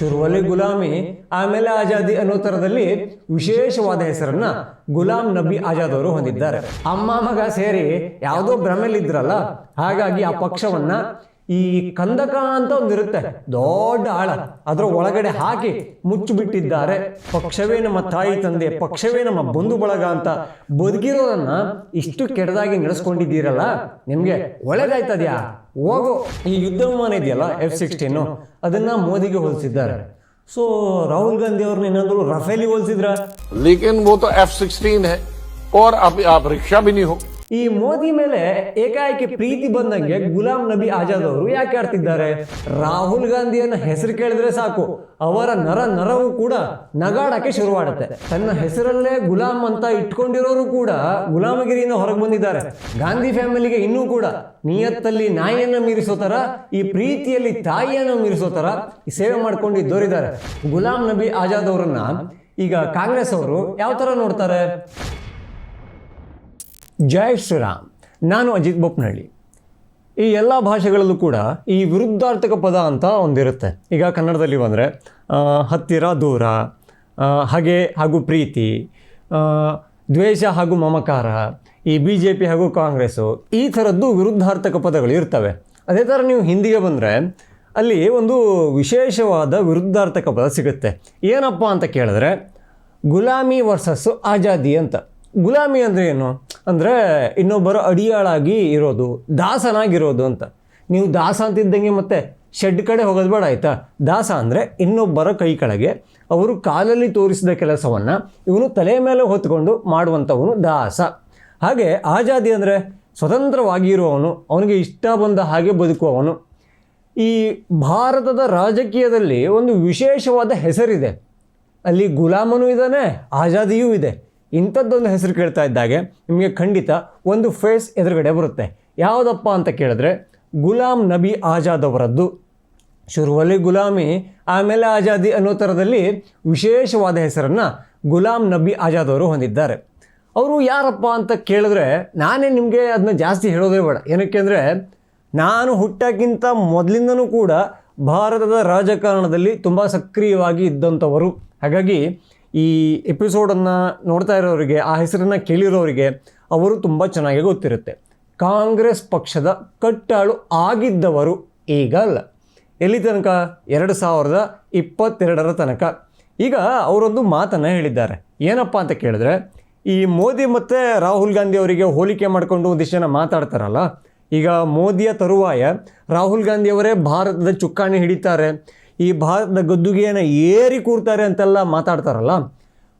ಶುರುವಲ್ಲಿ ಗುಲಾಮಿ, ಆಮೇಲೆ ಆಜಾದಿ ಅನ್ನೋ ಥರದಲ್ಲಿ ವಿಶೇಷವಾದ ಹೆಸರನ್ನ ಗುಲಾಂ ನಬಿ ಆಜಾದ್ ಅವರು ಹೊಂದಿದ್ದಾರೆ. ಅಮ್ಮ, ಮಗ ಸೇರಿ ಯಾವುದೋ ಭ್ರಮೆಲಿದ್ರಲ್ಲ ಹಾಗಾಗಿ ಆ ಪಕ್ಷವನ್ನ ಈ ಕಂದಕ ಅಂತ ಒಂದಿರುತ್ತೆ ದೊಡ್ಡ ಆಳ ಅದರ ಒಳಗಡೆ ಹಾಕಿ ಮುಚ್ಚಿಬಿಟ್ಟಿದ್ದಾರೆ. ಪಕ್ಷವೇ ನಮ್ಮ ತಾಯಿ ತಂದೆ, ಪಕ್ಷವೇ ನಮ್ಮ ಬಂಧು ಬಳಗ ಅಂತ ಬದುಕಿರೋದನ್ನ ಇಷ್ಟು ಕೆಟ್ಟದಾಗಿ ನಡೆಸ್ಕೊಂಡಿದ್ದೀರಲ್ಲ, ನಿಮ್ಗೆ ಒಳ್ಳೇದಾಯ್ತದ್ಯಾ? ಹೋಗೋ ಈ ಯುದ್ಧ ವಿಮಾನ ಇದೆಯಲ್ಲ ಎಫ್ ಸಿಕ್ಸ್ಟೀನು ಅದನ್ನ ಮೋದಿಗೆ ಹೋಲಿಸಿದ್ದಾರೆ ಸೊ ರಾಹುಲ್ ಗಾಂಧಿ ಅವ್ರನ್ನ ಏನಾದ್ರು ರಫೇಲಿ ಹೋಲಿಸಿದ್ರ लेकिन वो तो एफ सिक्सटीन है और आप, आप रिक्शा भी नहीं हो ಈ ಮೋದಿ ಮೇಲೆ ಏಕಾಏಕಿ ಪ್ರೀತಿ ಬಂದಂಗೆ ಗುಲಾಂ ನಬಿ ಆಜಾದ್ ಅವರು ಯಾಕೆ ಆಡ್ತಿದ್ದಾರೆ? ರಾಹುಲ್ ಗಾಂಧಿಯನ್ನ ಹೆಸರು ಕೇಳಿದ್ರೆ ಸಾಕು. ಅವರ ನರ ನರವು ಕೂಡ ನಗಾಡಕ್ಕೆ ಶುರುವಾಡುತ್ತೆ. ತನ್ನ ಹೆಸರಲ್ಲೇ ಗುಲಾಂ ಅಂತ ಇಟ್ಕೊಂಡಿರೋರು ಕೂಡ ಗುಲಾಮಗಿರಿಯಿಂದ ಹೊರಗೆ ಬಂದಿದ್ದಾರೆ. ಗಾಂಧಿ ಫ್ಯಾಮಿಲಿಗೆ ಇನ್ನೂ ಕೂಡ ನಿಯತ್ತಲ್ಲಿ ನಾಯಿಯನ್ನ ಮೀರಿಸೋ ತರ, ಈ ಪ್ರೀತಿಯಲ್ಲಿ ತಾಯಿಯನ್ನು ಮೀರಿಸೋ ತರ ಸೇವೆ ಮಾಡ್ಕೊಂಡು ಮಾಡ್ಕೊಂಡಿದ್ದವರಿದ್ದಾರೆ ಗುಲಾಂ ನಬಿ ಆಜಾದ್ ಅವರನ್ನ ಈಗ ಕಾಂಗ್ರೆಸ್ ಅವರು ಯಾವ ತರ ನೋಡ್ತಾರೆ? ಜೈ ಶ್ರೀರಾಮ್. ನಾನು ಅಜಿತ್ ಬೊಪ್ನಹಳ್ಳಿ ಈ ಎಲ್ಲ ಭಾಷೆಗಳಲ್ಲೂ ಕೂಡ ಈ ವಿರುದ್ಧಾರ್ಥಕ ಪದ ಅಂತ ಒಂದಿರುತ್ತೆ. ಈಗ ಕನ್ನಡದಲ್ಲಿ ಬಂದರೆ ಹತ್ತಿರ, ದೂರ ಹಾಗೆ ಹಾಗೂ ಪ್ರೀತಿ ದ್ವೇಷ ಹಾಗೂ ಮಮಕಾರ, ಈ ಬಿ ಜೆ ಪಿ ಹಾಗೂ ಕಾಂಗ್ರೆಸ್ಸು, ಈ ಥರದ್ದು ವಿರುದ್ಧಾರ್ಥಕ ಪದಗಳು ಇರ್ತವೆ. ಅದೇ ಥರ ನೀವು ಹಿಂದಿಗೆ ಬಂದರೆ, ಅಲ್ಲಿ ಒಂದು ವಿಶೇಷವಾದ ವಿರುದ್ಧಾರ್ಥಕ ಪದ ಸಿಗುತ್ತೆ. ಏನಪ್ಪ ಅಂತ ಕೇಳಿದ್ರೆ, ಗುಲಾಮಿ ವರ್ಸಸ್ಸು ಆಜಾದಿ ಅಂತ. ಗುಲಾಮಿ ಅಂದರೆ ಏನು? ಅಂದರೆ ಇನ್ನೊಬ್ಬರ ಅಡಿಯಾಳಾಗಿ ಇರೋದು, ದಾಸನಾಗಿರೋದು ಅಂತ. ನೀವು ದಾಸ ಅಂತಿದ್ದಂಗೆ ಮತ್ತೆ ಶೆಡ್ ಕಡೆ ಹೋಗೋದು ಬೇಡ ಆಯಿತಾ? ದಾಸ ಅಂದರೆ ಇನ್ನೊಬ್ಬರ ಕೈ ಕೆಳಗೆ ಅವರು ಕಾಲಲ್ಲಿ ತೋರಿಸಿದ ಕೆಲಸವನ್ನು ಇವನು ತಲೆ ಮೇಲೆ ಹೊತ್ಕೊಂಡು ಮಾಡುವಂಥವನು ದಾಸ. ಹಾಗೆ ಆಜಾದಿ ಅಂದರೆ ಸ್ವತಂತ್ರವಾಗಿರುವವನು ಅವನಿಗೆ ಇಷ್ಟ ಬಂದ ಹಾಗೆ ಬದುಕುವವನು. ಈ ಭಾರತದ ರಾಜಕೀಯದಲ್ಲಿ ಒಂದು ವಿಶೇಷವಾದ ಹೆಸರಿದೆ. ಅಲ್ಲಿ ಗುಲಾಮನೂ ಇದ್ದಾನೆ, ಆಜಾದಿಯೂ ಇದೆ. ಇಂಥದ್ದೊಂದು ಹೆಸರು ಕೇಳ್ತಾ ಇದ್ದಾಗೆ, ನಿಮಗೆ ಖಂಡಿತ ಒಂದು ಫೇಸ್ ಎದುರುಗಡೆ ಬರುತ್ತೆ. ಯಾವುದಪ್ಪ ಅಂತ ಕೇಳಿದ್ರೆ ಗುಲಾಂ ನಬಿ ಆಜಾದ್ ಅವರದ್ದು. ಶುರುವಲ್ಲಿ ಗುಲಾಮಿ, ಆಮೇಲೆ ಆಜಾದಿ ಅನ್ನೋ ಥರದಲ್ಲಿ ವಿಶೇಷವಾದ ಹೆಸರನ್ನು ಗುಲಾಂ ನಬಿ ಆಜಾದ್ ಅವರು ಹೊಂದಿದ್ದಾರೆ. ಅವರು ಯಾರಪ್ಪ ಅಂತ ಕೇಳಿದ್ರೆ, ನಾನೇ ನಿಮಗೆ ಅದನ್ನ ಜಾಸ್ತಿ ಹೇಳೋದೇ ಬೇಡ. ಏನಕ್ಕೆ ಅಂದರೆ, ನಾನು ಹುಟ್ಟಕ್ಕಿಂತ ಮೊದಲಿಂದನೂ ಕೂಡ ಭಾರತದ ರಾಜಕಾರಣದಲ್ಲಿ ತುಂಬ ಸಕ್ರಿಯವಾಗಿ ಇದ್ದಂಥವರು. ಹಾಗಾಗಿ ಈ ಎಪಿಸೋಡನ್ನು ನೋಡ್ತಾ ಇರೋರಿಗೆ, ಆ ಹೆಸರನ್ನು ಕೇಳಿರೋರಿಗೆ ಅವರು ತುಂಬ ಚೆನ್ನಾಗಿ ಗೊತ್ತಿರುತ್ತೆ. ಕಾಂಗ್ರೆಸ್ ಪಕ್ಷದ ಕಟ್ಟಾಳು ಆಗಿದ್ದವರು ಈಗ ಅಲ್ಲ. ಎಲ್ಲಿ ತನಕ? ಎರಡು ಸಾವಿರದ ಇಪ್ಪತ್ತೆರಡರ ತನಕ. ಈಗ ಅವರೊಂದು ಮಾತನ್ನು ಹೇಳಿದ್ದಾರೆ. ಏನಪ್ಪ ಅಂತ ಕೇಳಿದ್ರೆ, ಈ ಮೋದಿ ಮತ್ತು ರಾಹುಲ್ ಗಾಂಧಿ ಅವರಿಗೆ ಹೋಲಿಕೆ ಮಾಡಿಕೊಂಡು ಒಂದಿಷ್ಟು ಜನ ಮಾತಾಡ್ತಾರಲ್ಲ, ಈಗ ಮೋದಿಯ ತರುವಾಯ ರಾಹುಲ್ ಗಾಂಧಿಯವರೇ ಭಾರತದ ಚುಕ್ಕಾಣಿ ಹಿಡಿತಾರೆ. ಈ ಭಾರತದ ಗದ್ದುಗೆಯನ್ನು ಏರಿ ಕೂರ್ತಾರೆ ಅಂತೆಲ್ಲ ಮಾತಾಡ್ತಾರಲ್ಲ?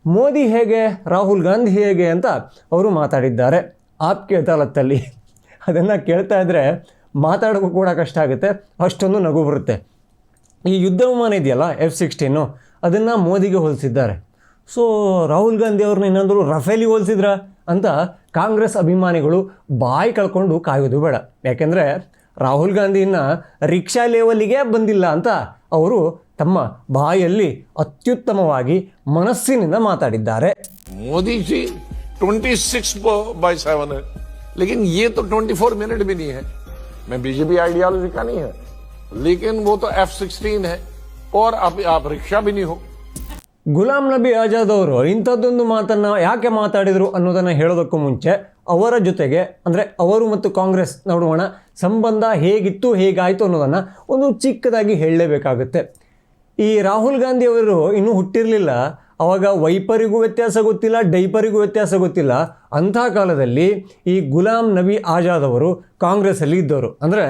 ಮೋದಿ ಹೇಗೆ, ರಾಹುಲ್ ಗಾಂಧಿ ಹೇಗೆ ಅಂತ ಅವರು ಮಾತಾಡಿದ್ದಾರೆ ಆಪ್ಕೆ ಅದಾಲತ್ತಲ್ಲಿ. ಅದನ್ನು ಕೇಳ್ತಾ ಇದ್ದರೆ ಮಾತಾಡೋಕ್ಕೂ ಕೂಡ ಕಷ್ಟ ಆಗುತ್ತೆ, ಅಷ್ಟೊಂದು ನಗು ಬರುತ್ತೆ. ಈ ಯುದ್ಧ ವಿಮಾನ ಇದೆಯಲ್ಲ ಎಫ್ ಸಿಕ್ಸ್ಟೀನು ಅದನ್ನು ಮೋದಿಗೆ ಹೋಲಿಸಿದ್ದಾರೆ. ಸೊ, ರಾಹುಲ್ ಗಾಂಧಿ ಅವ್ರನ್ನ ಏನಾದರೂ ರಫೇಲಿ ಹೋಲಿಸಿದ್ರ ಅಂತ ಕಾಂಗ್ರೆಸ್ ಅಭಿಮಾನಿಗಳು ಬಾಯಿ ಕಳ್ಕೊಂಡು ಕಾಯೋದು ಬೇಡ. ಯಾಕೆಂದರೆ ರಾಹುಲ್ ಗಾಂಧಿನ ರಿಕ್ಷಾ ಲೆವೆಲ್ಲಿಗೆ ಬಂದಿಲ್ಲ ಅಂತ ಅವರು ತಮ್ಮ ಬಾಯಲ್ಲಿ ಅತ್ಯುತ್ತಮವಾಗಿ ಮನಸ್ಸಿನಿಂದ ಮಾತಾಡಿದ್ದಾರೆ मोदी जी 26 बाय सेवन है लेकिन ये तो 24 मिनट भी नहीं है मैं बीजेपी आइडियोलॉजी का नहीं है लेकिन वो तो एफ सिक्सटीन है और आप, आप रिक्शा भी नहीं हो ಗುಲಾಂ ನಬಿ ಆಜಾದ್ ಅವರು ಇಂಥದ್ದೊಂದು ಮಾತನ್ನು ಯಾಕೆ ಮಾತಾಡಿದರು ಅನ್ನೋದನ್ನು ಹೇಳೋದಕ್ಕೂ ಮುಂಚೆ ಅವರ ಜೊತೆಗೆ, ಅಂದರೆ ಅವರು ಮತ್ತು ಕಾಂಗ್ರೆಸ್ ನಡುವಣ ಸಂಬಂಧ ಹೇಗಿತ್ತು, ಹೇಗಾಯಿತು ಅನ್ನೋದನ್ನು ಒಂದು ಚಿಕ್ಕದಾಗಿ ಹೇಳಲೇಬೇಕಾಗುತ್ತೆ. ಈ ರಾಹುಲ್ ಗಾಂಧಿ ಅವರು ಇನ್ನೂ ಹುಟ್ಟಿರಲಿಲ್ಲ, ಅವಾಗ ವೈಪರಿಗೂ ವ್ಯತ್ಯಾಸ ಗೊತ್ತಿಲ್ಲ, ಡೈಪರಿಗೂ ವ್ಯತ್ಯಾಸ ಗೊತ್ತಿಲ್ಲ. ಅಂಥ ಕಾಲದಲ್ಲಿ ಈ ಗುಲಾಂ ನಬಿ ಆಜಾದ್ ಅವರು ಕಾಂಗ್ರೆಸ್ಸಲ್ಲಿ ಇದ್ದವರು. ಅಂದರೆ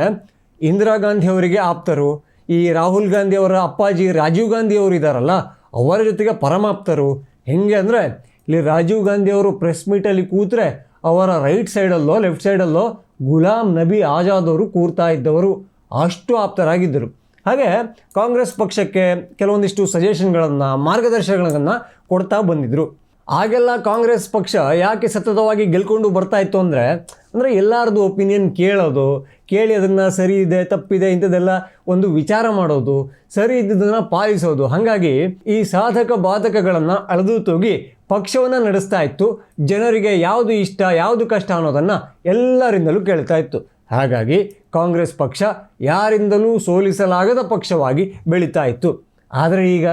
ಇಂದಿರಾ ಗಾಂಧಿ ಅವರಿಗೆ ಆಪ್ತರು, ಈ ರಾಹುಲ್ ಗಾಂಧಿ ಅವರ ಅಪ್ಪಾಜಿ ರಾಜೀವ್ ಗಾಂಧಿ ಅವರು ಇದ್ದಾರಲ್ಲ ಅವರ ಜೊತೆಗೆ ಪರಮಾಪ್ತರು. ಹೆಂಗೆ ಅಂದರೆ, ಇಲ್ಲಿ ರಾಜೀವ್ ಗಾಂಧಿ ಅವರು ಪ್ರೆಸ್ ಮೀಟಲ್ಲಿ ಕೂತ್ರೆ ಅವರ ರೈಟ್ ಸೈಡಲ್ಲೋ ಲೆಫ್ಟ್ ಸೈಡಲ್ಲೋ ಗುಲಾಂ ನಬಿ ಆಜಾದ್ ಅವರು ಕೂರ್ತಾ ಇದ್ದವರು. ಅಷ್ಟು ಆಪ್ತರಾಗಿದ್ದರು. ಹಾಗೆ ಕಾಂಗ್ರೆಸ್ ಪಕ್ಷಕ್ಕೆ ಕೆಲವೊಂದಿಷ್ಟು ಸಜೆಷನ್ಗಳನ್ನು ಮಾರ್ಗದರ್ಶನಗಳನ್ನು ಕೊಡ್ತಾ ಬಂದಿದ್ದರು ಆಗೆಲ್ಲ ಕಾಂಗ್ರೆಸ್ ಪಕ್ಷ ಯಾಕೆ ಸತತವಾಗಿ ಗೆಲ್ಕೊಂಡು ಬರ್ತಾ ಇತ್ತು ಅಂದರೆ ಅಂದರೆ ಎಲ್ಲರದು ಒಪಿನಿಯನ್ ಕೇಳೋದು, ಕೇಳಿ ಅದನ್ನು ಸರಿ ಇದೆ, ತಪ್ಪಿದೆ, ಇಂಥದ್ದೆಲ್ಲ ಒಂದು ವಿಚಾರ ಮಾಡೋದು, ಸರಿ ಇದ್ದದನ್ನು ಪಾಲಿಸೋದು. ಹಾಗಾಗಿ ಈ ಸಾಧಕ ಬಾಧಕಗಳನ್ನು ಅಳೆದು ತೂಗಿ ಪಕ್ಷವನ್ನು ನಡೆಸ್ತಾ ಇತ್ತು. ಜನರಿಗೆ ಯಾವುದು ಇಷ್ಟ, ಯಾವುದು ಕಷ್ಟ ಅನ್ನೋದನ್ನು ಎಲ್ಲರಿಂದಲೂ ಕೇಳ್ತಾ ಇತ್ತು. ಹಾಗಾಗಿ ಕಾಂಗ್ರೆಸ್ ಪಕ್ಷ ಯಾರಿಂದಲೂ ಸೋಲಿಸಲಾಗದ ಪಕ್ಷವಾಗಿ ಬೆಳೀತಾ ಇತ್ತು. ಆದರೆ ಈಗ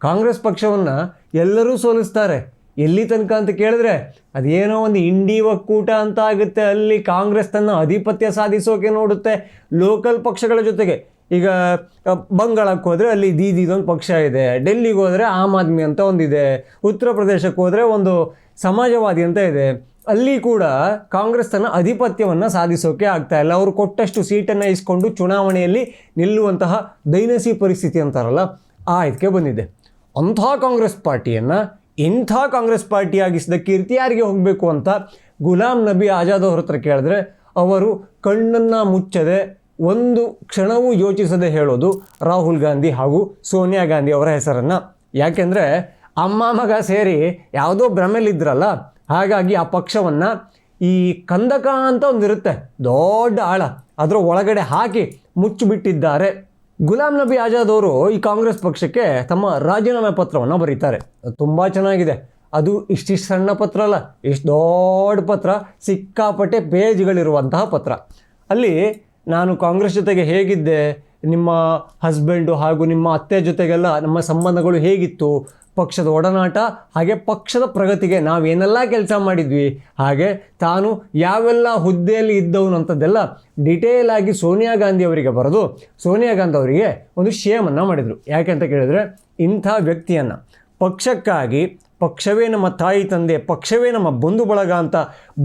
ಕಾಂಗ್ರೆಸ್ ಪಕ್ಷವನ್ನು ಎಲ್ಲರೂ ಸೋಲಿಸ್ತಾರೆ. ಎಲ್ಲಿ ತನಕ ಅಂತ ಕೇಳಿದ್ರೆ ಅದೇನೋ ಒಂದು ಇಂಡಿ ಒಕ್ಕೂಟ ಅಂತ ಆಗುತ್ತೆ. ಅಲ್ಲಿ ಕಾಂಗ್ರೆಸ್ ತನ್ನ ಆಧಿಪತ್ಯ ಸಾಧಿಸೋಕೆ ನೋಡುತ್ತೆ. ಲೋಕಲ್ ಪಕ್ಷಗಳ ಜೊತೆಗೆ. ಈಗ ಬಂಗಾಳಕ್ಕೆ ಹೋದರೆ ಅಲ್ಲಿ ದೀದಿದೊಂದು ಪಕ್ಷ ಇದೆ. ಡೆಲ್ಲಿಗೆ ಹೋದರೆ ಆಮ್ ಆದ್ಮಿ ಅಂತ ಒಂದಿದೆ. ಉತ್ತರ ಪ್ರದೇಶಕ್ಕೆ ಹೋದರೆ ಒಂದು ಸಮಾಜವಾದಿ ಅಂತ ಇದೆ. ಅಲ್ಲಿ ಕೂಡ ಕಾಂಗ್ರೆಸ್ ತನ್ನ ಆಧಿಪತ್ಯವನ್ನು ಸಾಧಿಸೋಕೆ ಆಗ್ತಾ ಇಲ್ಲ. ಅವರು ಕೊಟ್ಟಷ್ಟು ಸೀಟನ್ನು ಇಸ್ಕೊಂಡು ಚುನಾವಣೆಯಲ್ಲಿ ನಿಲ್ಲುವಂತಹ ದೈನಸಿ ಪರಿಸ್ಥಿತಿ ಅಂತಾರಲ್ಲ, ಆ ಇದಕ್ಕೆ ಬಂದಿದೆ. ಅಂಥ ಕಾಂಗ್ರೆಸ್ ಪಾರ್ಟಿಯನ್ನು ಇಂಥ ಕಾಂಗ್ರೆಸ್ ಪಾರ್ಟಿ ಆಗಿಸಿದ ಕೀರ್ತಿ ಯಾರಿಗೆ ಹೋಗಬೇಕು ಅಂತ ಗುಲಾಂ ನಬಿ ಆಜಾದ್ ಅವ್ರ ಹತ್ರ ಕೇಳಿದ್ರೆ ಅವರು ಕಣ್ಣನ್ನು ಮುಚ್ಚದೆ ಒಂದು ಕ್ಷಣವೂ ಯೋಚಿಸದೆ ಹೇಳೋದು ರಾಹುಲ್ ಗಾಂಧಿ ಹಾಗೂ ಸೋನಿಯಾ ಗಾಂಧಿ ಅವರ ಹೆಸರನ್ನು. ಯಾಕೆಂದರೆ ಅಮ್ಮ ಮಗ ಸೇರಿ ಯಾವುದೋ ಭ್ರಮೆಲಿದ್ರಲ್ಲ, ಹಾಗಾಗಿ ಆ ಪಕ್ಷವನ್ನು ಈ ಕಂದಕ ಅಂತ ಒಂದಿರುತ್ತೆ, ದೊಡ್ಡ ಆಳ. ಅದರ ಒಳಗಡೆ ಹಾಕಿ ಮುಚ್ಚಿಬಿಟ್ಟಿದ್ದಾರೆ ಗುಲಾಂ ನಬಿ ಆಜಾದ್ ಅವರು ಈ ಕಾಂಗ್ರೆಸ್ ಪಕ್ಷಕ್ಕೆ ತಮ್ಮ ರಾಜೀನಾಮೆ ಪತ್ರವನ್ನು ಬರೀತಾರೆ. ತುಂಬ ಚೆನ್ನಾಗಿದೆ. ಅದು ಇಷ್ಟಿಷ್ಟು ಸಣ್ಣ ಪತ್ರ ಅಲ್ಲ, ಇಷ್ಟು ದೊಡ್ಡ ಪತ್ರ, ಸಿಕ್ಕಾಪಟ್ಟೆ ಪೇಜ್ಗಳಿರುವಂತಹ ಪತ್ರ. ಅಲ್ಲಿ ನಾನು ಕಾಂಗ್ರೆಸ್ ಜೊತೆಗೆ ಹೇಗಿದ್ದೆ, ನಿಮ್ಮ ಹಸ್ಬೆಂಡು ಹಾಗೂ ನಿಮ್ಮ ಅತ್ತೆ ಜೊತೆಗೆಲ್ಲ ನಮ್ಮ ಸಂಬಂಧಗಳು ಹೇಗಿತ್ತು ಪಕ್ಷದ ಒಡನಾಟ, ಹಾಗೆ ಪಕ್ಷದ ಪ್ರಗತಿಗೆ ನಾವೇನೆಲ್ಲ ಕೆಲಸ ಮಾಡಿದ್ವಿ, ಹಾಗೆ ತಾನು ಯಾವೆಲ್ಲ ಹುದ್ದೆಯಲ್ಲಿ ಇದ್ದವನು ಅಂಥದ್ದೆಲ್ಲ ಡಿಟೇಲ್ ಆಗಿ ಸೋನಿಯಾ ಗಾಂಧಿ ಅವರಿಗೆ ಬರೆದು, ಸೋನಿಯಾ ಗಾಂಧಿ ಅವರಿಗೆ ಒಂದು ಶೇಮನ್ನು ಮಾಡಿದರು. ಯಾಕೆ ಅಂತ ಕೇಳಿದರೆ, ಇಂಥ ವ್ಯಕ್ತಿಯನ್ನು ಪಕ್ಷಕ್ಕಾಗಿ ಪಕ್ಷವೇ ನಮ್ಮ ತಾಯಿ ತಂದೆ, ಪಕ್ಷವೇ ನಮ್ಮ ಬಂಧು ಬಳಗ ಅಂತ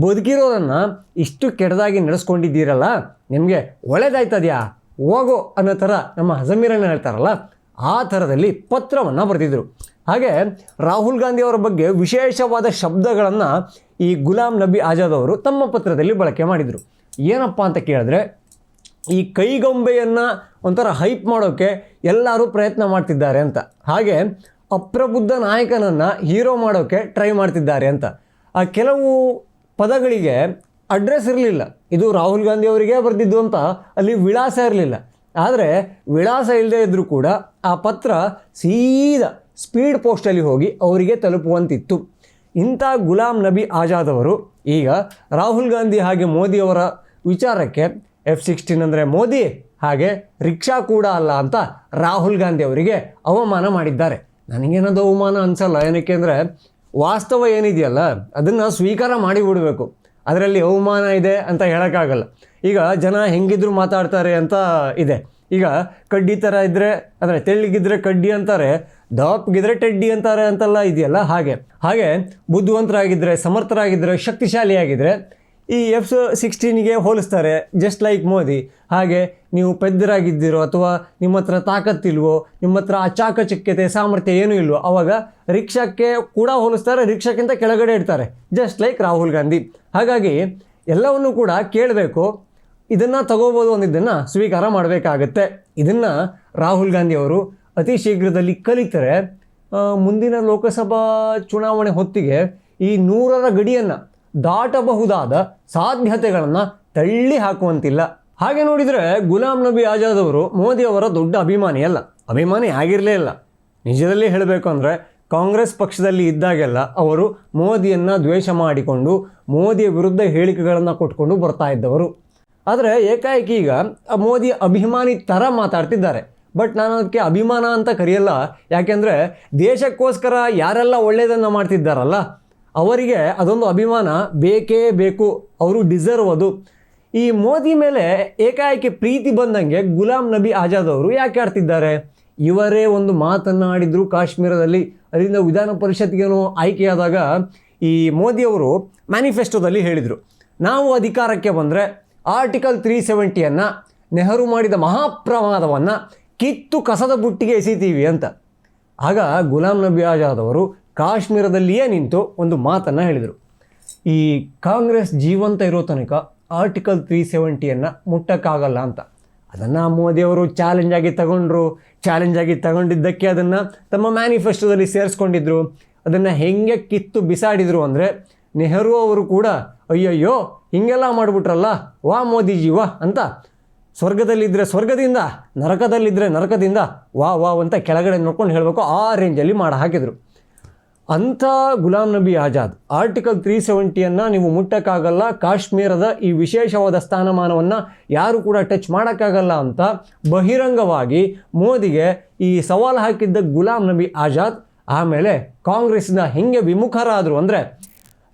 ಬದುಕಿರೋದನ್ನು ಇಷ್ಟು ಕೆಟ್ಟದಾಗಿ ನಡೆಸ್ಕೊಂಡಿದ್ದೀರಲ್ಲ, ನಿಮಗೆ ಒಳ್ಳೇದಾಯ್ತದ್ಯಾ? ಹೋಗೋ ಅನ್ನೋ ಥರ ನಮ್ಮ ಹಜಮೀರನ್ನ ಹೇಳ್ತಾರಲ್ಲ, ಆ ಥರದಲ್ಲಿ ಪತ್ರವನ್ನು ಬರೆದಿದ್ದರು ಹಾಗೆ ರಾಹುಲ್ ಗಾಂಧಿ ಅವರ ಬಗ್ಗೆ ವಿಶೇಷವಾದ ಶಬ್ದಗಳನ್ನು ಈ ಗುಲಾಂ ನಬಿ ಆಜಾದ್ ಅವರು ತಮ್ಮ ಪತ್ರದಲ್ಲಿ ಬಳಕೆ ಮಾಡಿದರು. ಏನಪ್ಪ ಅಂತ ಕೇಳಿದ್ರೆ, ಈ ಕೈಗೊಂಬೆಯನ್ನು ಒಂಥರ ಹೈಪ್ ಮಾಡೋಕ್ಕೆ ಎಲ್ಲರೂ ಪ್ರಯತ್ನ ಮಾಡ್ತಿದ್ದಾರೆ ಅಂತ. ಹಾಗೆ ಅಪ್ರಬುದ್ಧ ನಾಯಕನನ್ನು ಹೀರೋ ಮಾಡೋಕ್ಕೆ ಟ್ರೈ ಮಾಡ್ತಿದ್ದಾರೆ ಅಂತ. ಆ ಕೆಲವು ಪದಗಳಿಗೆ ಅಡ್ರೆಸ್ ಇರಲಿಲ್ಲ. ಇದು ರಾಹುಲ್ ಗಾಂಧಿ ಅವರಿಗೆ ಬರೆದಿದ್ದು ಅಂತ ಅಲ್ಲಿ ವಿಳಾಸ ಇರಲಿಲ್ಲ. ಆದರೆ ವಿಳಾಸ ಇಲ್ಲದೇ ಇದ್ದರೂ ಕೂಡ ಆ ಪತ್ರ ಸೀದಾ ಸ್ಪೀಡ್ ಪೋಸ್ಟಲ್ಲಿ ಹೋಗಿ ಅವರಿಗೆ ತಲುಪುವಂತಿತ್ತು. ಇಂಥ ಗುಲಾಂ ನಬಿ ಆಜಾದ್ ಅವರು ಈಗ ರಾಹುಲ್ ಗಾಂಧಿ ಹಾಗೆ ಮೋದಿ ಅವರ ವಿಚಾರಕ್ಕೆ ಎಫ್ ಸಿಕ್ಸ್ಟೀನ್ ಅಂದರೆ ಮೋದಿ ಹಾಗೆ ರಿಕ್ಷಾ ಕೂಡ ಅಲ್ಲ ಅಂತ ರಾಹುಲ್ ಗಾಂಧಿ ಅವರಿಗೆ ಅವಮಾನ ಮಾಡಿದ್ದಾರೆ. ನನಗೇನದು ಅವಮಾನ ಅನಿಸಲ್ಲ. ಏನಕ್ಕೆ ಅಂದರೆ ವಾಸ್ತವ ಏನಿದೆಯಲ್ಲ, ಅದನ್ನು ಸ್ವೀಕಾರ ಮಾಡಿಬಿಡಬೇಕು. ಅದರಲ್ಲಿ ಅವಮಾನ ಇದೆ ಅಂತ ಹೇಳೋಕ್ಕಾಗಲ್ಲ. ಈಗ ಜನ ಹೆಂಗಿದ್ರು ಮಾತಾಡ್ತಾರೆ ಅಂತ ಇದೆ. ಈಗ ಕಡ್ಡಿ ಥರ ಇದ್ದರೆ ಅಂದರೆ ತೆಳ್ಳಗಿದ್ರೆ ಕಡ್ಡಿ ಅಂತಾರೆ, ದಪ್ಪಗಿದ್ರೆ ಟೆಡ್ಡಿ ಅಂತಾರೆ ಅಂತೆಲ್ಲ ಇದೆಯಲ್ಲ? ಹಾಗೆ. ಹಾಗೆ ಬುದ್ಧಿವಂತರಾಗಿದ್ದರೆ ಸಮರ್ಥರಾಗಿದ್ದರೆ ಶಕ್ತಿಶಾಲಿಯಾಗಿದ್ದರೆ ಈ ಎಫ್ ಸಿಕ್ಸ್ಟೀನಿಗೆ ಹೋಲಿಸ್ತಾರೆ ಜಸ್ಟ್ ಲೈಕ್ ಮೋದಿ. ಹಾಗೆ ನೀವು ಪೆದ್ದರಾಗಿದ್ದೀರೋ ಅಥವಾ ನಿಮ್ಮ ಹತ್ರ ತಾಕತ್ತಿಲ್ವೋ ನಿಮ್ಮ ಹತ್ರ ಅಚಾಕಚಕ್ಯತೆ ಚಾಕಚಕ್ಯತೆ, ಸಾಮರ್ಥ್ಯ ಏನೂ ಇಲ್ವೋ, ಅವಾಗ ರಿಕ್ಷಾಕ್ಕೆ ಕೂಡ ಹೋಲಿಸ್ತಾರೆ, ರಿಕ್ಷಾಕ್ಕಿಂತ ಕೆಳಗಡೆ ಇಡ್ತಾರೆ ಜಸ್ಟ್ ಲೈಕ್ ರಾಹುಲ್ ಗಾಂಧಿ. ಹಾಗಾಗಿ ಎಲ್ಲವನ್ನು ಕೂಡ ಕೇಳಬೇಕು ಇದನ್ನು ತಗೋಬೋದು ಅನ್ನೋದನ್ನು ಸ್ವೀಕಾರ ಮಾಡಬೇಕಾಗತ್ತೆ. ಇದನ್ನು ರಾಹುಲ್ ಗಾಂಧಿ ಅವರು ಅತಿ ಶೀಘ್ರದಲ್ಲಿ ಕಲಿತರೆ ಮುಂದಿನ ಲೋಕಸಭಾ ಚುನಾವಣೆ ಹೊತ್ತಿಗೆ ಈ ನೂರರ ಗಡಿಯನ್ನು ದಾಟಬಹುದಾದ ಸಾಧ್ಯತೆಗಳನ್ನು ತಳ್ಳಿ ಹಾಕುವಂತಿಲ್ಲ. ಹಾಗೆ ನೋಡಿದರೆ ಗುಲಾಂ ನಬಿ ಆಜಾದ್ ಅವರು ಮೋದಿ ಅವರ ದೊಡ್ಡ ಅಭಿಮಾನಿ ಅಲ್ಲ. ಅಭಿಮಾನಿ ಆಗಿರಲೇ ಇಲ್ಲ. ನಿಜದಲ್ಲಿ ಹೇಳಬೇಕು ಅಂದರೆ ಕಾಂಗ್ರೆಸ್ ಪಕ್ಷದಲ್ಲಿ ಇದ್ದಾಗೆಲ್ಲ ಅವರು ಮೋದಿಯನ್ನು ದ್ವೇಷ ಮಾಡಿಕೊಂಡು ಮೋದಿಯ ವಿರುದ್ಧ ಹೇಳಿಕೆಗಳನ್ನು ಕೊಟ್ಕೊಂಡು ಬರ್ತಾ ಇದ್ದವರು. ಆದರೆ ಏಕಾಏಕಿ ಈಗ ಮೋದಿ ಅಭಿಮಾನಿ ಥರ ಮಾತಾಡ್ತಿದ್ದಾರೆ. ಬಟ್ ನಾನು ಅದಕ್ಕೆ ಅಭಿಮಾನ ಅಂತ ಕರೆಯಲ್ಲ. ಯಾಕೆಂದರೆ ದೇಶಕ್ಕೋಸ್ಕರ ಯಾರೆಲ್ಲ ಒಳ್ಳೆಯದನ್ನು ಮಾಡ್ತಿದ್ದಾರಲ್ಲ, ಅವರಿಗೆ ಅದೊಂದು ಅಭಿಮಾನ ಬೇಕೇ ಬೇಕು. ಅವರು ಡಿಸರ್ವ್ ಅದು. ಈ ಮೋದಿ ಮೇಲೆ ಏಕಾಏಕಿ ಪ್ರೀತಿ ಬಂದಂಗೆ ಗುಲಾಂ ನಬಿ ಆಜಾದ್ ಅವರು ಯಾಕೆ ಆಡ್ತಿದ್ದಾರೆ? ಇವರೇ ಒಂದು ಮಾತನ್ನು ಆಡಿದ್ರು ಕಾಶ್ಮೀರದಲ್ಲಿ. ಅಲ್ಲಿಂದ ವಿಧಾನ ಪರಿಷತ್ಗೇನೋ ಆಯ್ಕೆಯಾದಾಗ ಈ ಮೋದಿಯವರು ಮ್ಯಾನಿಫೆಸ್ಟೋದಲ್ಲಿ ಹೇಳಿದರು. ನಾವು ಅಧಿಕಾರಕ್ಕೆ ಬಂದರೆ ಆರ್ಟಿಕಲ್ ತ್ರೀ ಸೆವೆಂಟಿಯನ್ನು ನೆಹರು ಮಾಡಿದ ಮಹಾಪ್ರಮಾದವನ್ನು ಕಿತ್ತು ಕಸದ ಬುಟ್ಟಿಗೆ ಎಸಿತೀವಿ ಅಂತ. ಆಗ ಗುಲಾಂ ನಬಿ ಆಜಾದ್ ಅವರು ಕಾಶ್ಮೀರದಲ್ಲಿಯೇ ನಿಂತು ಒಂದು ಮಾತನ್ನು ಹೇಳಿದರು. ಈ ಕಾಂಗ್ರೆಸ್ ಜೀವಂತ ಇರೋ ತನಕ ಆರ್ಟಿಕಲ್ ತ್ರೀ ಸೆವೆಂಟಿಯನ್ನು ಮುಟ್ಟಕ್ಕಾಗಲ್ಲ ಅಂತ. ಅದನ್ನು ಮೋದಿಯವರು ಚಾಲೆಂಜ್ ಆಗಿ ತಗೊಂಡ್ರು. ಚಾಲೆಂಜ್ ಆಗಿ ತಗೊಂಡಿದ್ದಕ್ಕೆ ಅದನ್ನು ತಮ್ಮ ಮ್ಯಾನಿಫೆಸ್ಟೋದಲ್ಲಿ ಸೇರಿಸ್ಕೊಂಡಿದ್ರು. ಅದನ್ನು ಹೆಂಗೆ ಕಿತ್ತು ಬಿಸಾಡಿದರು ಅಂದರೆ ನೆಹರು ಅವರು ಕೂಡ, ಅಯ್ಯಯ್ಯೋ, ಹಿಂಗೆಲ್ಲ ಮಾಡಿಬಿಟ್ರಲ್ಲ, ವಾ ಮೋದಿಜಿ, ವಾ ಅಂತ ಸ್ವರ್ಗದಲ್ಲಿದ್ದರೆ ಸ್ವರ್ಗದಿಂದ ನರಕದಲ್ಲಿದ್ದರೆ ನರಕದಿಂದ ವಾ ವಾ ಅಂತ ಕೆಳಗಡೆ ನೋಡ್ಕೊಂಡು ಹೇಳಬೇಕು, ಆ ರೇಂಜಲ್ಲಿ ಮಾಡಿ ಹಾಕಿದರು. ಅಂಥ ಗುಲಾಂ ನಬಿ ಆಜಾದ್ ಆರ್ಟಿಕಲ್ ತ್ರೀ ಸೆವೆಂಟಿಯನ್ನು ನೀವು ಮುಟ್ಟಕ್ಕಾಗಲ್ಲ, ಕಾಶ್ಮೀರದ ಈ ವಿಶೇಷವಾದ ಸ್ಥಾನಮಾನವನ್ನು ಯಾರು ಕೂಡ ಟಚ್ ಮಾಡೋಕ್ಕಾಗಲ್ಲ ಅಂತ ಬಹಿರಂಗವಾಗಿ ಮೋದಿಗೆ ಈ ಸವಾಲು ಹಾಕಿದ್ದ ಗುಲಾಂ ನಬಿ ಆಜಾದ್, ಆಮೇಲೆ ಕಾಂಗ್ರೆಸ್ನ ಹೆಂಗೆ ವಿಮುಖರಾದರು ಅಂದರೆ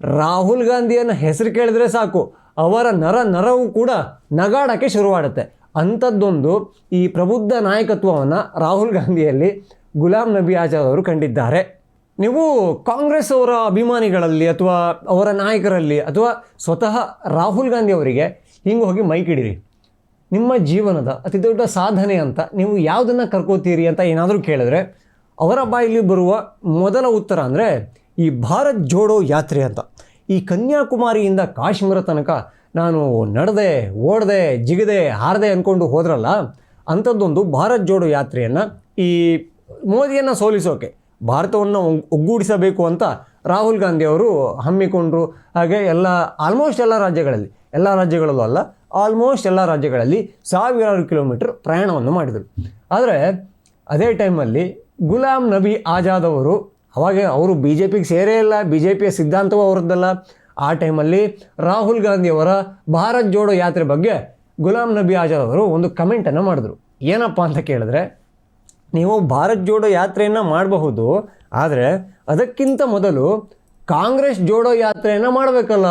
ರಾಹುಲ್ ಗಾಂಧಿಯನ್ನು ಹೆಸರು ಕೇಳಿದ್ರೆ ಸಾಕು. ಅವರ ನರ ನರವು ಕೂಡ ನಗಾಡೋಕ್ಕೆ ಶುರುವಾಡುತ್ತೆ. ಅಂಥದ್ದೊಂದು ಈ ಪ್ರಬುದ್ಧ ನಾಯಕತ್ವವನ್ನು ರಾಹುಲ್ ಗಾಂಧಿಯಲ್ಲಿ ಗುಲಾಂ ನಬಿ ಆಜಾದ್ ಅವರು ಕಂಡಿದ್ದಾರೆ. ನೀವು ಕಾಂಗ್ರೆಸ್ ಅವರ ಅಭಿಮಾನಿಗಳಲ್ಲಿ ಅಥವಾ ಅವರ ನಾಯಕರಲ್ಲಿ ಅಥವಾ ಸ್ವತಃ ರಾಹುಲ್ ಗಾಂಧಿ ಅವರಿಗೆ ಹಿಂಗೆ ಹೋಗಿ ಮೈಕಿಡಿರಿ ನಿಮ್ಮ ಜೀವನದ ಅತಿ ದೊಡ್ಡ ಸಾಧನೆ ಅಂತ ನೀವು ಯಾವುದನ್ನು ಕರ್ಕೋತೀರಿ ಅಂತ ಏನಾದರೂ ಕೇಳಿದ್ರೆ ಅವರ ಬಾಯಲ್ಲಿ ಬರುವ ಮೊದಲ ಉತ್ತರ ಅಂದರೆ ಈ ಭಾರತ್ ಜೋಡೋ ಯಾತ್ರೆ ಅಂತ. ಈ ಕನ್ಯಾಕುಮಾರಿಯಿಂದ ಕಾಶ್ಮೀರ ತನಕ ನಾನು ನಡೆದೆ, ಓಡದೆ, ಜಿಗದೆ, ಹಾರದೆ ಅಂದ್ಕೊಂಡು ಹೋದ್ರಲ್ಲ, ಅಂಥದ್ದೊಂದು ಭಾರತ್ ಜೋಡೋ ಯಾತ್ರೆಯನ್ನು ಈ ಮೋದಿಯನ್ನು ಸೋಲಿಸೋಕೆ, ಭಾರತವನ್ನು ಒಗ್- ಒಗ್ಗೂಡಿಸಬೇಕು ಅಂತ ರಾಹುಲ್ ಗಾಂಧಿ ಅವರು ಹಮ್ಮಿಕೊಂಡ್ರು. ಹಾಗೆ ಎಲ್ಲ ಆಲ್ಮೋಸ್ಟ್ ಎಲ್ಲ ರಾಜ್ಯಗಳಲ್ಲಿ, ಎಲ್ಲ ರಾಜ್ಯಗಳಲ್ಲೂ ಅಲ್ಲ ಆಲ್ಮೋಸ್ಟ್ ಎಲ್ಲ ರಾಜ್ಯಗಳಲ್ಲಿ ಸಾವಿರಾರು ಕಿಲೋಮೀಟರ್ ಪ್ರಯಾಣವನ್ನು ಮಾಡಿದರು. ಆದರೆ, ಅದೇ ಟೈಮಲ್ಲಿ ಗುಲಾಂ ನಬಿ ಆಜಾದ್ ಅವರು ಅವಾಗ ಅವರು ಬಿ ಜೆ ಪಿಗೆ ಸೇರೇ ಇಲ್ಲ. ಬಿ ಜೆ ಪಿಯ ಸಿದ್ಧಾಂತವೂ ಅವರದ್ದಲ್ಲ. ಆ ಟೈಮಲ್ಲಿ ರಾಹುಲ್ ಗಾಂಧಿಯವರ ಭಾರತ್ ಜೋಡೋ ಯಾತ್ರೆ ಬಗ್ಗೆ ಗುಲಾಮ್ ನಬಿ ಆಜಾದ್ ಅವರು ಒಂದು ಕಮೆಂಟನ್ನು ಮಾಡಿದ್ರು. ಏನಪ್ಪ ಅಂತ ಕೇಳಿದ್ರೆ, ನೀವು ಭಾರತ್ ಜೋಡೋ ಯಾತ್ರೆಯನ್ನು ಮಾಡಬಹುದು, ಆದರೆ ಅದಕ್ಕಿಂತ ಮೊದಲು ಕಾಂಗ್ರೆಸ್ ಜೋಡೋ ಯಾತ್ರೆಯನ್ನು ಮಾಡಬೇಕಲ್ಲ.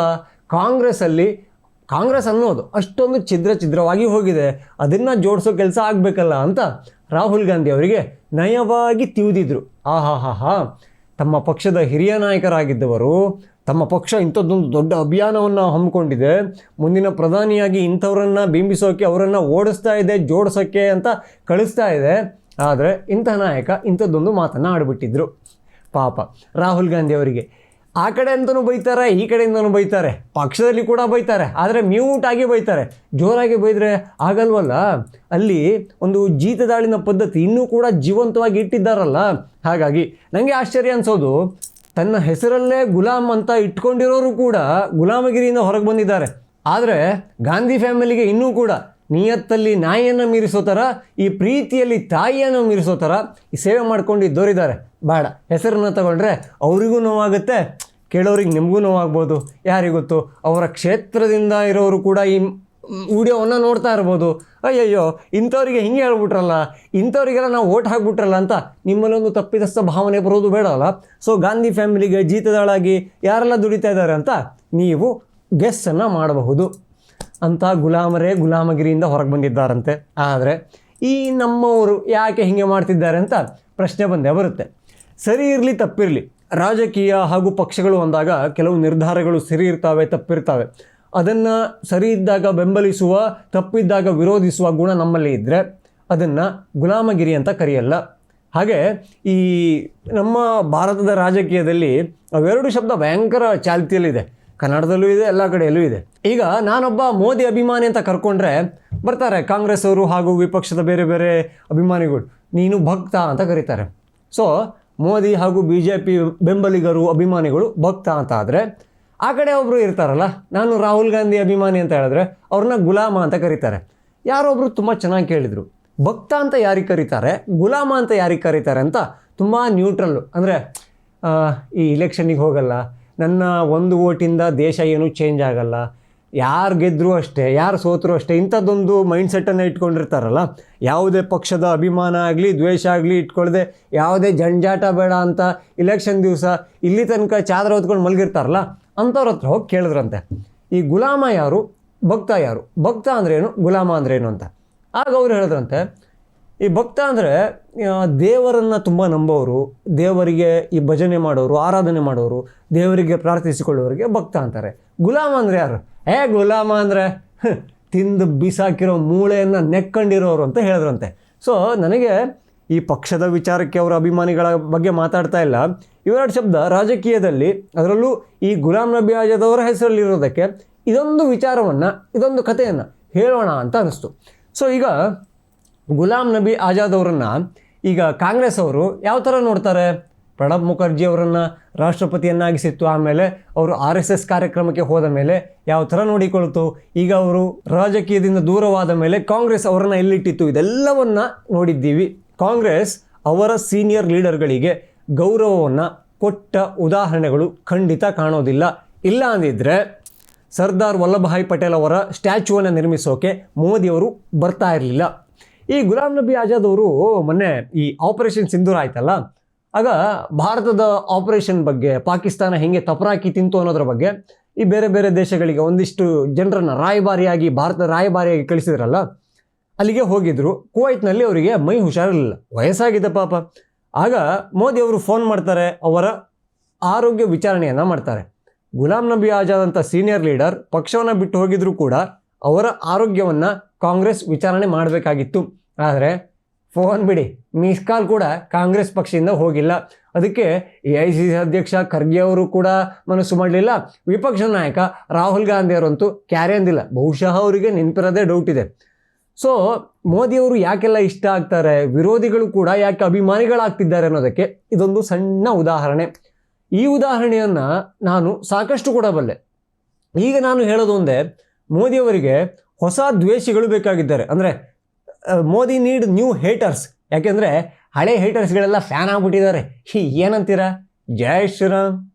ಕಾಂಗ್ರೆಸ್ಸಲ್ಲಿ, ಕಾಂಗ್ರೆಸ್ ಅನ್ನೋದು ಅಷ್ಟೊಂದು ಛಿದ್ರ ಛಿದ್ರವಾಗಿ ಹೋಗಿದೆ. ಅದನ್ನು ಜೋಡಿಸೋ ಕೆಲಸ ಆಗಬೇಕಲ್ಲ ಅಂತ ರಾಹುಲ್ ಗಾಂಧಿ ಅವರಿಗೆ ನಯವಾಗಿ ತಿವಿದಿದ್ರು. ಆಹಾ ಹಾ ಹಾ ತಮ್ಮ ಪಕ್ಷದ ಹಿರಿಯ ನಾಯಕರಾಗಿದ್ದವರು ತಮ್ಮ ಪಕ್ಷ ಇಂಥದ್ದೊಂದು ದೊಡ್ಡ ಅಭಿಯಾನವನ್ನು ಹಮ್ಮಿಕೊಂಡಿದೆ. ಮುಂದಿನ ಪ್ರಧಾನಿಯಾಗಿ ಇಂಥವ್ರನ್ನ ಬಿಂಬಿಸೋಕೆ, ಅವರನ್ನು ಓಡಿಸ್ತಾ ಇದೆ ಜೋಡಿಸೋಕ್ಕೆ ಅಂತ ಕಳಿಸ್ತಾ ಇದೆ. ಆದರೆ ಇಂಥ ನಾಯಕ ಇಂಥದ್ದೊಂದು ಮಾತನ್ನು ಆಡಿಬಿಟ್ಟಿದ್ರು. ಪಾಪ ರಾಹುಲ್ ಗಾಂಧಿ ಅವರಿಗೆ. ಆ ಕಡೆ ಅಂತಲೂ ಬೈತಾರೆ, ಈ ಕಡೆಯಿಂದನೂ ಬೈತಾರೆ. ಪಕ್ಷದಲ್ಲಿ ಕೂಡ ಬೈತಾರೆ, ಆದರೆ ಮ್ಯೂಟ್ ಆಗಿ ಬೈತಾರೆ. ಜೋರಾಗಿ ಬೈದರೆ ಆಗಲ್ವಲ್ಲ? ಅಲ್ಲಿ ಒಂದು ಜೀತದಾಳಿನ ಪದ್ಧತಿ ಇನ್ನೂ ಕೂಡ ಜೀವಂತವಾಗಿ ಇಟ್ಟಿದ್ದಾರಲ್ಲ? ಹಾಗಾಗಿ ನನಗೆ ಆಶ್ಚರ್ಯ ಅನಿಸೋದು, ತನ್ನ ಹೆಸರಲ್ಲೇ ಗುಲಾಮ್ ಅಂತ ಇಟ್ಕೊಂಡಿರೋರು ಕೂಡ ಗುಲಾಮಗಿರಿಯಿಂದ ಹೊರಗೆ ಬಂದಿದ್ದಾರೆ. ಆದರೆ ಗಾಂಧಿ ಫ್ಯಾಮಿಲಿಗೆ ಇನ್ನೂ ಕೂಡ ನಿಯತ್ತಲ್ಲಿ ನಾಯಿಯನ್ನು ಮೀರಿಸೋ ಥರ, ಈ ಪ್ರೀತಿಯಲ್ಲಿ ತಾಯಿಯನ್ನು ಮೀರಿಸೋ ಥರ ಈ ಸೇವೆ ಮಾಡ್ಕೊಂಡು ಇದ್ದೋರಿದ್ದಾರೆ ಬೇಡ, ಹೆಸರನ್ನು ತಗೊಂಡ್ರೆ ಅವರಿಗೂ ನೋವಾಗುತ್ತೆ, ಕೇಳೋರಿಗೆ ನಿಮಗೂ ನೋವಾಗ್ಬೋದು. ಯಾರಿಗೊತ್ತು ಅವರ ಕ್ಷೇತ್ರದಿಂದ ಇರೋರು ಕೂಡ ಈ ವಿಡಿಯೋವನ್ನು ನೋಡ್ತಾ ಇರ್ಬೋದು. ಅಯ್ಯಯ್ಯೋ, ಇಂಥವ್ರಿಗೆ ಹಿಂಗೆ ಹೇಳ್ಬಿಟ್ರಲ್ಲ? ಇಂಥವ್ರಿಗೆಲ್ಲ ನಾವು ಓಟ್ ಹಾಕ್ಬಿಟ್ರಲ್ಲ ಅಂತ ನಿಮ್ಮಲ್ಲೊಂದು ತಪ್ಪಿದಸ್ಥ ಭಾವನೆ ಬರೋದು ಬೇಡ ಅಲ್ಲ? ಸೊ ಗಾಂಧಿ ಫ್ಯಾಮಿಲಿಗೆ ಜೀತದಾಳಾಗಿ ಯಾರೆಲ್ಲ ದುಡಿತಾ ಇದ್ದಾರೆ ಅಂತ ನೀವು ಗೆಸ್ಸನ್ನು ಮಾಡಬಹುದು. ಅಂತ ಗುಲಾಮರೇ ಗುಲಾಮಗಿರಿಯಿಂದ ಹೊರಗೆ ಬಂದಿದ್ದಾರಂತೆ. ಆದರೆ ಈ ನಮ್ಮವರು ಯಾಕೆ ಹೀಗೆ ಮಾಡ್ತಿದ್ದಾರೆ ಅಂತ ಪ್ರಶ್ನೆ ಬಂದೇ ಬರುತ್ತೆ. ಸರಿ ಇರಲಿ, ತಪ್ಪಿರಲಿ. ರಾಜಕೀಯ ಹಾಗೂ ಪಕ್ಷಗಳು ಅಂದಾಗ ಕೆಲವು ನಿರ್ಧಾರಗಳು ಸರಿ ಇರ್ತವೆ, ತಪ್ಪಿರ್ತವೆ. ಅದನ್ನು ಸರಿ ಇದ್ದಾಗ ಬೆಂಬಲಿಸುವ, ತಪ್ಪಿದ್ದಾಗ ವಿರೋಧಿಸುವ ಗುಣ ನಮ್ಮಲ್ಲಿ ಇದ್ದರೆ ಅದನ್ನು ಗುಲಾಮಗಿರಿ ಅಂತ ಕರೆಯಲ್ಲ. ಹಾಗೆ ಈ ನಮ್ಮ ಭಾರತದ ರಾಜಕೀಯದಲ್ಲಿ ಅವೆರಡು ಶಬ್ದ ಭಯಂಕರ ಚಾಲ್ತಿಯಲ್ಲಿದೆ. ಕನ್ನಡದಲ್ಲೂ ಇದೆ, ಎಲ್ಲ ಕಡೆಯಲ್ಲೂ ಇದೆ. ಈಗ ನಾನೊಬ್ಬ ಮೋದಿ ಅಭಿಮಾನಿ ಅಂತ ಕರ್ಕೊಂಡ್ರೆ ಬರ್ತಾರೆ ಕಾಂಗ್ರೆಸ್ ಅವರು ಹಾಗೂ ವಿಪಕ್ಷದ ಬೇರೆ ಬೇರೆ ಅಭಿಮಾನಿಗಳು, ನೀನು ಭಕ್ತ ಅಂತ ಕರೀತಾರೆ. ಸೊ ಮೋದಿ ಹಾಗೂ ಬಿ ಜೆ ಪಿ ಬೆಂಬಲಿಗರು, ಅಭಿಮಾನಿಗಳು ಭಕ್ತ ಅಂತ ಆದರೆ, ಆ ಕಡೆ ಒಬ್ಬರು ಇರ್ತಾರಲ್ಲ, ನಾನು ರಾಹುಲ್ ಗಾಂಧಿ ಅಭಿಮಾನಿ ಅಂತ ಹೇಳಿದ್ರೆ ಅವ್ರನ್ನ ಗುಲಾಮ ಅಂತ ಕರೀತಾರೆ. ಯಾರೊಬ್ಬರು ತುಂಬ ಚೆನ್ನಾಗಿ ಕೇಳಿದರು. ಭಕ್ತ ಅಂತ ಯಾರಿಗೆ ಕರೀತಾರೆ, ಗುಲಾಮ ಅಂತ ಯಾರಿಗೆ ಕರೀತಾರೆ ಅಂತ ತುಂಬ ನ್ಯೂಟ್ರಲ್ಲು ಅಂದರೆ ಈ ಇಲೆಕ್ಷನ್ನಿಗೆ ಹೋಗಲ್ಲ ನನ್ನ ಒಂದು ಓಟಿಂದ ದೇಶ ಏನೂ ಚೇಂಜ್ ಆಗಲ್ಲ. ಯಾರು ಗೆದ್ದರೂ ಅಷ್ಟೇ, ಯಾರು ಸೋತರೂ ಅಷ್ಟೇ, ಇಂಥದ್ದೊಂದು ಮೈಂಡ್ಸೆಟ್ಟನ್ನು ಇಟ್ಕೊಂಡಿರ್ತಾರಲ್ಲ, ಯಾವುದೇ ಪಕ್ಷದ ಅಭಿಮಾನ ಆಗಲಿ, ದ್ವೇಷ ಆಗಲಿ ಇಟ್ಕೊಳ್ಳದೆ ಯಾವುದೇ ಜಂಜಾಟ ಬೇಡ ಅಂತ ಇಲೆಕ್ಷನ್ ದಿವಸ ಇಲ್ಲಿ ತನಕ ಚಾದ್ರ ಹೊತ್ಕೊಂಡು ಮಲಗಿರ್ತಾರಲ್ಲ, ಅಂಥವ್ರ ಹತ್ರ ಹೋಗಿ ಕೇಳಿದ್ರಂತೆ. ಈ ಗುಲಾಮ ಯಾರು? ಭಕ್ತ ಯಾರು? ಭಕ್ತ ಅಂದ್ರೇನು ಗುಲಾಮ ಅಂದ್ರೇನು ಅಂತ. ಆಗ ಅವ್ರು ಹೇಳಿದ್ರಂತೆ ಈ ಭಕ್ತ ಅಂದರೆ ದೇವರನ್ನು ತುಂಬ ನಂಬೋರು ದೇವರಿಗೆ ಈ ಭಜನೆ ಮಾಡೋರು, ಆರಾಧನೆ ಮಾಡೋರು, ದೇವರಿಗೆ ಪ್ರಾರ್ಥಿಸಿಕೊಳ್ಳೋರಿಗೆ ಭಕ್ತ ಅಂತಾರೆ. ಗುಲಾಮ ಅಂದರೆ ಯಾರು? ಏ, ಗುಲಾಮ ಅಂದರೆ ತಿಂದು ಬಿಸಾಕಿರೋ ಮೂಳೆಯನ್ನು ನೆಕ್ಕೊಂಡಿರೋರು ಅಂತ ಹೇಳಿದ್ರಂತೆ. ಸೊ ನನಗೆ ಈ ಪಕ್ಷದ ವಿಚಾರಕ್ಕೆ ಅವರ ಅಭಿಮಾನಿಗಳ ಬಗ್ಗೆ ಮಾತಾಡ್ತಾ ಇಲ್ಲ. ಇವೆರಡು ಶಬ್ದ ರಾಜಕೀಯದಲ್ಲಿ, ಅದರಲ್ಲೂ ಈ ಗುಲಾಮ್ ನಬಿ ಆಜಾದ್ ಅವರ ಹೆಸರಲ್ಲಿರೋದಕ್ಕೆ ಇದೊಂದು ವಿಚಾರವನ್ನು, ಇದೊಂದು ಕಥೆಯನ್ನು ಹೇಳೋಣ ಅಂತ ಅನ್ನಿಸ್ತು ಸೊ ಈಗ ಗುಲಾಂ ನಬಿ ಆಜಾದ್ ಅವರನ್ನು ಈಗ ಕಾಂಗ್ರೆಸ್ ಅವರು ಯಾವ ಥರ ನೋಡ್ತಾರೆ? ಪ್ರಣಬ್ ಮುಖರ್ಜಿ ಅವರನ್ನು ರಾಷ್ಟ್ರಪತಿಯನ್ನಾಗಿಸಿತ್ತು, ಆಮೇಲೆ ಅವರು ಆರ್ ಎಸ್ ಎಸ್ ಕಾರ್ಯಕ್ರಮಕ್ಕೆ ಹೋದ ಮೇಲೆ ಯಾವ ಥರ ನೋಡಿಕೊಳ್ತು? ಈಗ ಅವರು ರಾಜಕೀಯದಿಂದ ದೂರವಾದ ಮೇಲೆ ಕಾಂಗ್ರೆಸ್ ಅವರನ್ನು ಎಲ್ಲಿಟ್ಟಿತ್ತು? ಇದೆಲ್ಲವನ್ನು ನೋಡಿದ್ದೀವಿ. ಕಾಂಗ್ರೆಸ್ ಅವರ ಸೀನಿಯರ್ ಲೀಡರ್ಗಳಿಗೆ ಗೌರವವನ್ನು ಕೊಟ್ಟ ಉದಾಹರಣೆಗಳು ಖಂಡಿತ ಕಾಣೋದಿಲ್ಲ. ಇಲ್ಲ ಅಂದಿದ್ದರೆ ಸರ್ದಾರ್ ವಲ್ಲಭಭಾಯ್ ಪಟೇಲ್ ಅವರ ಸ್ಟ್ಯಾಚ್ಯೂವನ್ನು ನಿರ್ಮಿಸೋಕೆ ಮೋದಿಯವರು ಬರ್ತಾ ಇರಲಿಲ್ಲ. ಈ ಗುಲಾಂ ನಬಿ ಆಜಾದ್ ಅವರು ಮೊನ್ನೆ ಈ ಆಪರೇಷನ್ ಸಿಂಧೂರ್ ಆಯ್ತಲ್ಲ, ಆಗ ಭಾರತದ ಆಪರೇಷನ್ ಬಗ್ಗೆ, ಪಾಕಿಸ್ತಾನ ಹೆಂಗೆ ತಪರಾಕಿ ತಿಂತು ಅನ್ನೋದ್ರ ಬಗ್ಗೆ ಈ ಬೇರೆ ಬೇರೆ ದೇಶಗಳಿಗೆ ಒಂದಿಷ್ಟು ಜನರನ್ನ ರಾಯಭಾರಿಯಾಗಿ, ಭಾರತದ ರಾಯಭಾರಿಯಾಗಿ ಕಳಿಸಿದ್ರಲ್ಲ, ಅಲ್ಲಿಗೆ ಹೋಗಿದ್ರು. ಕುವೈತ್ನಲ್ಲಿ ಅವರಿಗೆ ಮೈ ಹುಷಾರಿರಲಿಲ್ಲ. ವಯಸ್ಸಾಗಿದೆ ಪಾಪ. ಆಗ ಮೋದಿ ಅವರು ಫೋನ್ ಮಾಡ್ತಾರೆ, ಅವರ ಆರೋಗ್ಯ ವಿಚಾರಣೆಯನ್ನು ಮಾಡ್ತಾರೆ. ಗುಲಾಂ ನಬಿ ಆಜಾದ್ ಅಂತ ಸೀನಿಯರ್ ಲೀಡರ್ ಪಕ್ಷವನ್ನು ಬಿಟ್ಟು ಹೋಗಿದ್ರು ಕೂಡ ಅವರ ಆರೋಗ್ಯವನ್ನು ಕಾಂಗ್ರೆಸ್ ವಿಚಾರಣೆ ಮಾಡಬೇಕಾಗಿತ್ತು. ಆದರೆ ಫೋನ್ ಬಿಡಿ ಮಿಸ್ ಕಾಲ್ ಕೂಡ ಕಾಂಗ್ರೆಸ್ ಪಕ್ಷದಿಂದ ಹೋಗಿಲ್ಲ. ಅದಕ್ಕೆ ಎ ಐ ಸಿ ಸಿ ಅಧ್ಯಕ್ಷ ಖರ್ಗೆ ಅವರು ಕೂಡ ಮನಸ್ಸು ಮಾಡಲಿಲ್ಲ. ವಿಪಕ್ಷ ನಾಯಕ ರಾಹುಲ್ ಗಾಂಧಿ ಅವರಂತೂ ಕ್ಯಾರೆ ಅಂದಿಲ್ಲ. ಬಹುಶಃ ಅವರಿಗೆ ನೆನಪಿರೋದೇ ಡೌಟ್ ಇದೆ. ಸೊ ಮೋದಿಯವರು ಯಾಕೆಲ್ಲ ಇಷ್ಟ ಆಗ್ತಾರೆ? ವಿರೋಧಿಗಳು ಕೂಡ ಯಾಕೆ ಅಭಿಮಾನಿಗಳಾಗ್ತಿದ್ದಾರೆ ಅನ್ನೋದಕ್ಕೆ ಇದೊಂದು ಸಣ್ಣ ಉದಾಹರಣೆ. ಈ ಉದಾಹರಣೆಯನ್ನು ನಾನು ಸಾಕಷ್ಟು ಕೊಡಬಲ್ಲೆ ಈಗ ನಾನು ಹೇಳೋದು ಒಂದೇ ಮೋದಿಯವರಿಗೆ ಹೊಸ ದ್ವೇಷಿಗಳು ಬೇಕಾಗಿದ್ದಾರೆ. ಅಂದರೆ ಮೋದಿ ನೀಡ್ ನ್ಯೂ ಹೇಟರ್ಸ್ ಯಾಕೆಂದರೆ ಹಳೆ ಹೇಟರ್ಸ್ಗಳೆಲ್ಲ ಫ್ಯಾನ್ ಆಗಿಬಿಟ್ಟಿದ್ದಾರೆ. ಏನಂತೀರಾ? ಜೈ ಶ್ರೀರಾಮ್.